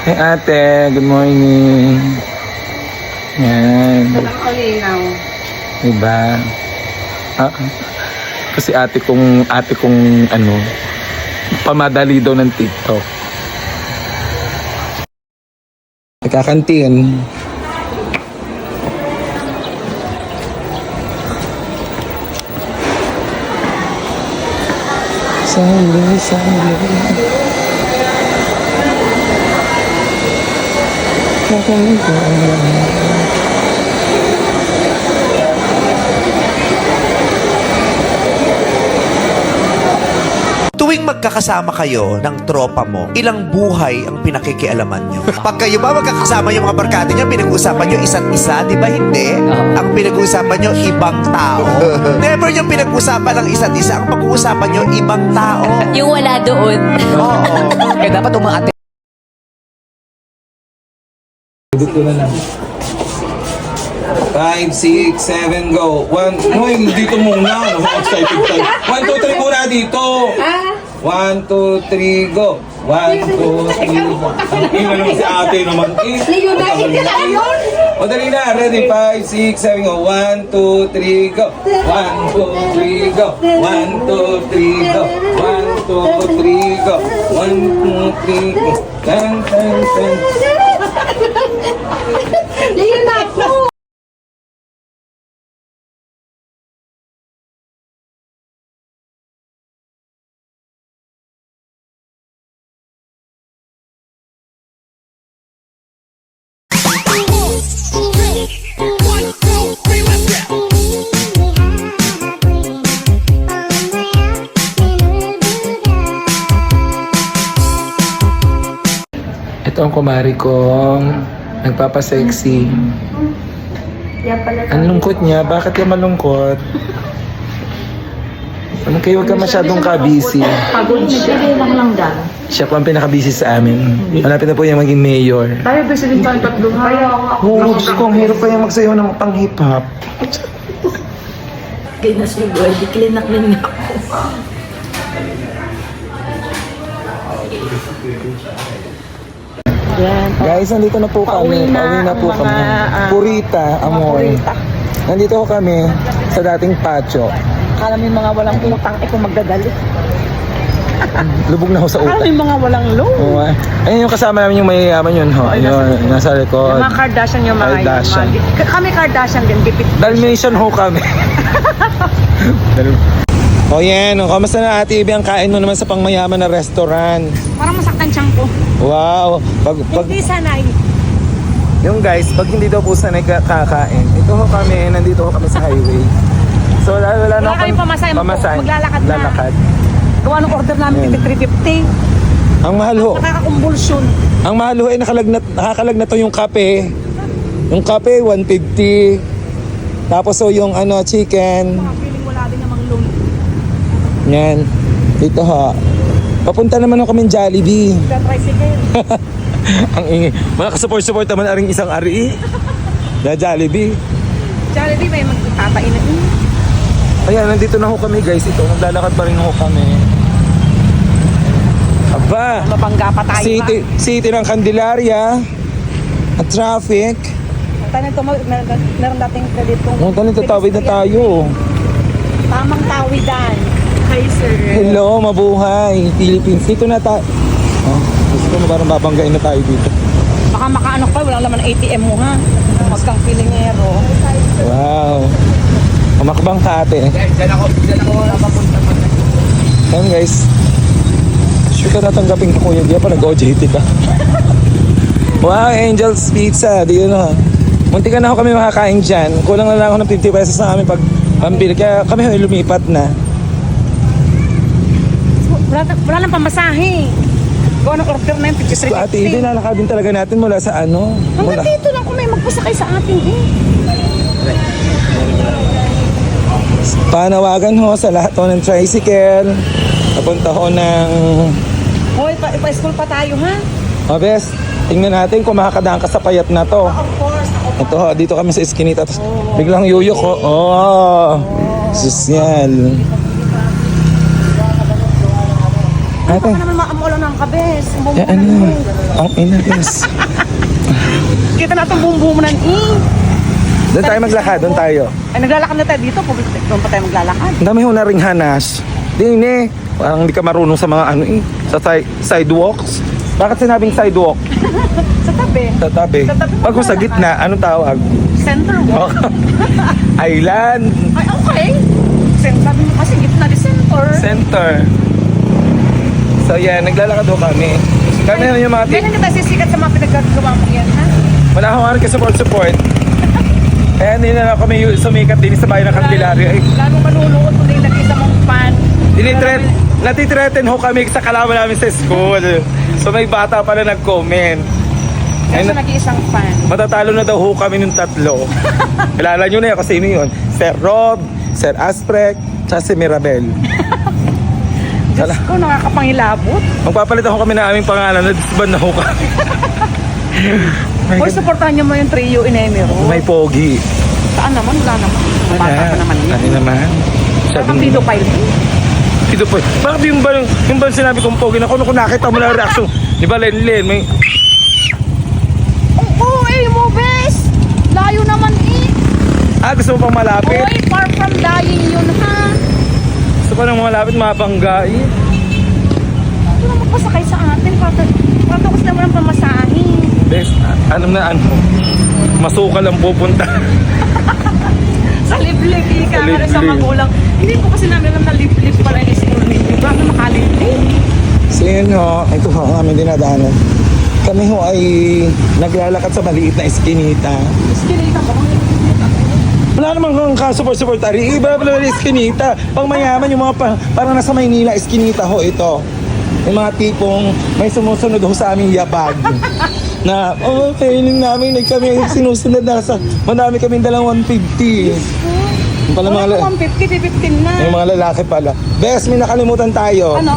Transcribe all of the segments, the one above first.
Hey ate, good morning. Yan, Walang kalinaw. diba? Ah, kasi ate kong, ate kong ano, pamadali daw ng TikTok. Nagkakantin. Sali, sali. Tuwing magkakasama kayo ng tropa mo, ilang buhay ang pinakikialaman nyo? Pag kayo ba magkakasama yung mga barkada nyo, pinag-uusapan nyo isa't isa, di ba hindi? Ang pinag-uusapan nyo, ibang tao. Never yung pinag-uusapan ng isa't isa, ang pag-uusapan nyo, ibang tao. Yung wala doon. Oo. Kaya dapat umaate. Dito na lang. 5, 6, 7, go. 1, no, dito muna. Ano, excited tayo. 1, 2, 3 muna dito. 1, 2, 3, go. 1, 2, 3, go. Ang ina naman si ate naman. Eh, United ka na yun! O dali na, ready? 5, 6, 7, go. 1, 2, 3, go. 1, 2, 3, go. 1, 2, 3, go. 1, 2, 3, go. 1, 2, 3, go. Tan, tan, tan. Yun na ako! Ito ang kumari kong nagpapasexy. Ang lungkot niya. Bakit ka malungkot? Ano kayo, huwag ka masyadong kabisi. Pagod siya. lang lang dan. Siya po ang pinakabisi sa amin. Malapit na po yung maging mayor. Tayo busy din tayo tatlo. Kaya Oo, Diyos ko, ang hirap pa yung magsayaw ng pang hip-hop. Kaya na si Boy, di klinak na niya ako. Yan. Guys, nandito na po kami. Pauwi na Pauwi na po mga, kami. ah, Purita, amor. Purita. Nandito ko kami sa dating patio. Akala mo yung mga walang utang, ito magdadali. Lubog na ako sa Akala utak. yung mga walang loan. Oo, ah. Ayun yung kasama namin yung mayayaman yun. Ho. Ayun, nasa likod. Yung mga Kardashian yung mga Kardashian. yung mga- Kami Kardashian din, dipit. Dalmatian ho kami. o oh, yan, o, kamusta na ate Ibi ang kain mo naman sa pangmayaman na restaurant? Parang masaktan siyang ko. Wow! Pag, pag, Hindi sanay. yung guys, pag hindi daw po sanay ka- kakain, ito ho kami, nandito ho kami sa highway. So wala, wala, na Wala kaming pamasahe, pamasahe. maglalakad na. Lalakad. Gawa ng order namin, Yan. 350. Ang mahal ho. Nakakakumbulsyon. Ang mahal ho ay nakalagnat, nakakalagnat to yung kape. Yung kape, 150. Tapos ho yung ano, chicken. Mga feeling wala din namang loan. Yan. Dito ho. Papunta naman ho kami Jollibee. Kaya tricycle. Ang ingi. Mga kasupport-support naman aring isang ari. Na Jollibee. Jollibee may magtatain na. Ayan, nandito na ho kami guys. Ito, naglalakad pa rin ho kami. Aba! Mabangga pa tayo City, city ng Candelaria. At traffic. Tayo ito, meron, dating dito. Oh, ganito tawid na tayo. Tamang tawidan. Hi, sir. Hello, mabuhay. Philippines. Dito na tayo. Oh, gusto ko na parang babanggain na tayo dito. Baka makaano pa, wala naman ATM mo ha. Huwag kang pilingero. Wow. Umakbang ka ate. Ayan guys. Sure ka natanggapin ko kuya. Di pa nag-OJT ka. wow, Angel's Pizza. Di yun ha. Munti ka na ako kami makakain dyan. Kulang na lang ako ng 50 pesos na kami pag pambili. Kaya kami ay lumipat na. Wala, wala nang pamasahe. Gawa ng order na yun, 5350. Ate, hindi lalakadin talaga natin mula sa ano. Mula. Hanggang dito lang kung may magpasakay sa atin eh. Panawagan ho sa lahat ho ng tricycle. Napunta ho ng Hoy, pa, pa-school pa tayo ha. Mabes, tingnan natin kung makakadaan ka sa payat na to. Of course, ako Ito ho, dito kami sa Eskinita. Tapos biglang yuyok ho. Oh, sosyal. Ate, Baka naman maamulo ng kabes. Ang bumubunan ano? mo. Ang ina, guys. Kita natin bumubumunan eh. Doon tayo maglakad, doon tayo. Ay, naglalakad na tayo dito. Pupunta doon pa tayo maglalakad. Ang dami ho na ring hanas. Din eh. Parang hindi ka marunong sa mga ano eh. Sa si- sidewalks. Bakit sinabing sidewalk? Sa tabi. Sa tabi. Sa tabi Pag sa gitna, anong tawag? Center walk. Island. Ay, okay. Center, sabi mo kasi gitna di center. Center. So yan, naglalakad ho kami. Kami na yung mga tip. hindi tayo sisikat sa mga pinagkagawa mo yan, ha? Wala akong aral ka support-support. Kaya hindi na lang kami yu- sumikat din sa bayan ng Candelaria. Eh, Lalo maluluot kung nilagay sa mong pan. Dinitret, natitreaten ho kami sa kalaban namin sa school. So may bata pala nag-comment. Kasi Ayun. nag-iisang pan. Matatalo na daw ho kami ng tatlo. Kilala nyo na yan kung sino yun. Sir Rob, Sir Asprek, tsaka si Mirabel. Diyos ko, nakakapangilabot. Magpapalit ako kami na aming pangalan na disband na ho kami. Hoy, supportahan niyo mo yung trio in Emiro. May pogi. Saan naman? Wala naman. Bata pa naman Ano yun. naman? Parang Sabi video file din. Dito po. Bakit yung ba, yung ba sinabi kong pogi na kung nakita mo na reaction, di ba Len Len, may, Oo, oh, eh, mo, bes! Layo naman eh. ah gusto mo pang malapit? Hoy, far from dying yun, ha? Gusto ko nang malapit, mabangga eh. Ito na magpasakay sa atin. Kasi naman ang pamasahe. Bes, ah, ano na ano, masukal ang pupunta. Sa liblib, Sa nga rin sa liblib. magulang. Hindi ko kasi namin alam na liblib pala yung school ninyo. Bakit makaliblib? So yun ho, ito ho ang aming dinadaanan. Kami ho ay naglalakad sa maliit na eskinita. Eskinita ba? Wala namang kang ka-support-supportari. Iba pala yung eskinita. Pang mayaman yung mga pa, parang nasa Maynila, eskinita ho ito. Yung mga tipong may sumusunod ho sa aming yabag. na, oh, kainin namin, nag kami sinusunod na sa, madami kaming dalang 150. Yung pala mga, Wala la- 150, 15 na. yung mga lalaki pala. Bes, may nakalimutan tayo. Ano?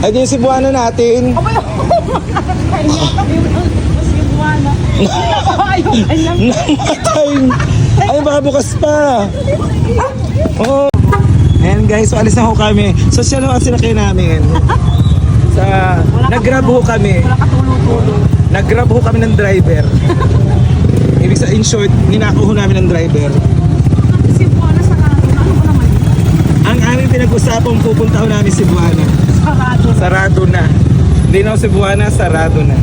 Ay, di yung Cebuana natin. Abay, kanya kami si Buwana. Ayaw, kanya. Namatay. Ay, baka bukas pa. Oh. Ayan guys, so alis na ho kami. So siya ang sinakay namin. Sa, nag-grab ho kami. Wala katulo-tulo. Nag-grab ho kami ng driver. Ibig sa in short, ninakaw ho namin ng driver. Ano naman? Ang aming pinag-usapang pupunta ho namin si Buana. Sarado. Sarado na. Hindi na ho si Buana, sarado na.